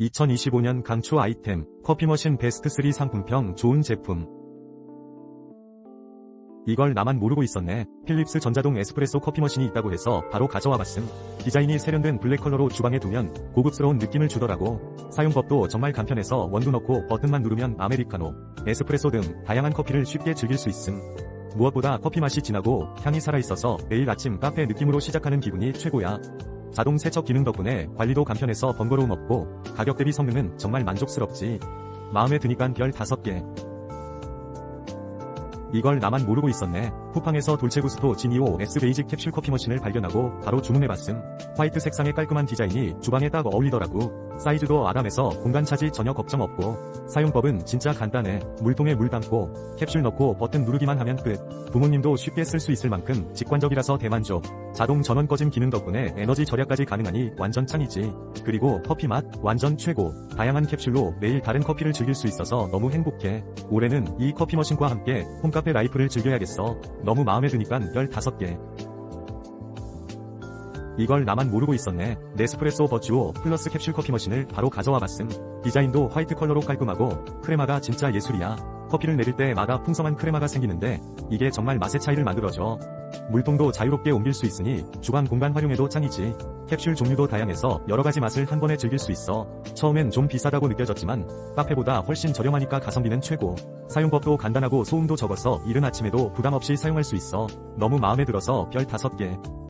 2025년 강추 아이템, 커피머신 베스트 3 상품평 좋은 제품. 이걸 나만 모르고 있었네. 필립스 전자동 에스프레소 커피머신이 있다고 해서 바로 가져와 봤음. 디자인이 세련된 블랙 컬러로 주방에 두면 고급스러운 느낌을 주더라고. 사용법도 정말 간편해서 원두 넣고 버튼만 누르면 아메리카노, 에스프레소 등 다양한 커피를 쉽게 즐길 수 있음. 무엇보다 커피 맛이 진하고 향이 살아있어서 매일 아침 카페 느낌으로 시작하는 기분이 최고야. 자동 세척 기능 덕분에 관리도 간편해서 번거로움 없고 가격 대비 성능은 정말 만족스럽지. 마음에 드니깐 별 5개. 이걸 나만 모르고 있었네. 쿠팡에서 돌체구스토 지니오 S 베이직 캡슐 커피 머신을 발견하고 바로 주문해봤음. 화이트 색상의 깔끔한 디자인이 주방에 딱 어울리더라고. 사이즈도 아담해서 공간 차지 전혀 걱정 없고 사용법은 진짜 간단해. 물통에 물 담고 캡슐 넣고 버튼 누르기만 하면 끝. 부모님도 쉽게 쓸 수 있을 만큼 직관적이라서 대만족. 자동 전원 꺼짐 기능 덕분에 에너지 절약까지 가능하니 완전 짱이지. 그리고 커피 맛 완전 최고. 다양한 캡슐로 매일 다른 커피를 즐길 수 있어서 너무 행복해. 올해는 이 커피 머신과 함께 홈카페 라이프를 즐겨야겠어. 너무 마음에 드니깐 15개. 이걸 나만 모르고 있었네. 네스프레소 버추오 플러스 캡슐 커피 머신을 바로 가져와 봤음. 디자인도 화이트 컬러로 깔끔하고 크레마가 진짜 예술이야. 커피를 내릴 때마다 풍성한 크레마가 생기는데 이게 정말 맛의 차이를 만들어줘. 물통도 자유롭게 옮길 수 있으니 주방 공간 활용에도 짱이지. 캡슐 종류도 다양해서 여러 가지 맛을 한 번에 즐길 수 있어. 처음엔 좀 비싸다고 느껴졌지만 카페보다 훨씬 저렴하니까 가성비는 최고. 사용법도 간단하고 소음도 적어서 이른 아침에도 부담 없이 사용할 수 있어. 너무 마음에 들어서 별 5개.